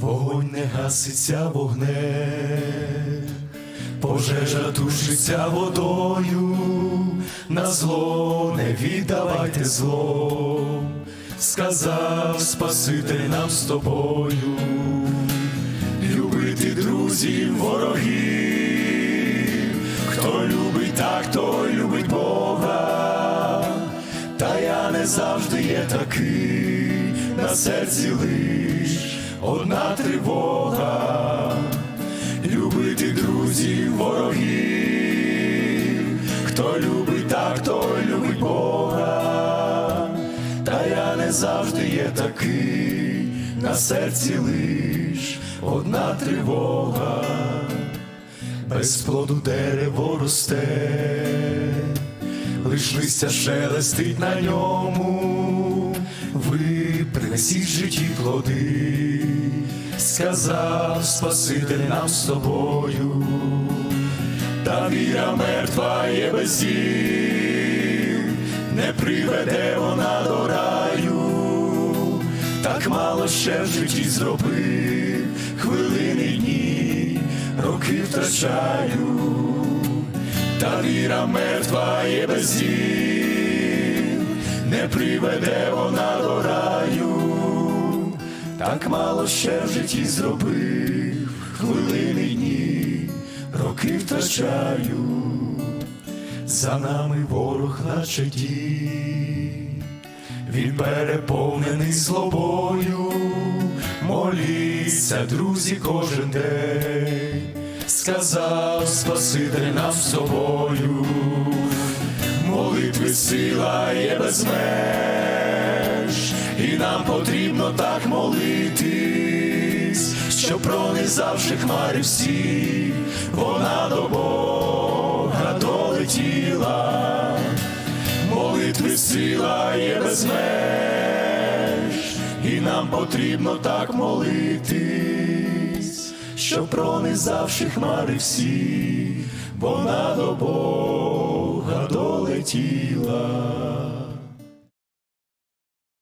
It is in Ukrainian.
Вогонь не гаситься вогне, пожежа тушиться водою, на зло не віддавайте зло, сказав Спаситель нам з тобою, любити друзів, ворогів, хто любить так, той любить Бога, та я не завжди є такий, на серці лиш одна тривога, любити друзів, ворогів, хто любить так, той любить Бога, та я не завжди є такий, на серці лиш одна тривога, без плоду дерево росте. Лиш листя шелестить на ньому, ви принесіть житті плоди, сказав Спаситель нам з тобою, та віра мертва є без діл, не приведе вона до раю, так мало ще в житті зробив, хвилини, дні, роки втрачаю. Та віра мертва є без діл, не приведе вона до раю, так мало ще в житті зробив, хвилини дні, роки втрачаю, за нами ворог наче дій, він переповнений злобою, моліться, друзі, кожен день. Сказав Спаситель нам з собою, сила є без меж, і нам потрібно так молитись, що пронизавши хмари всі, вона до Бога долетіла, молитви сила є без меж, і нам потрібно так молитись що пронизавши хмари всі, вона до Бога долетіла.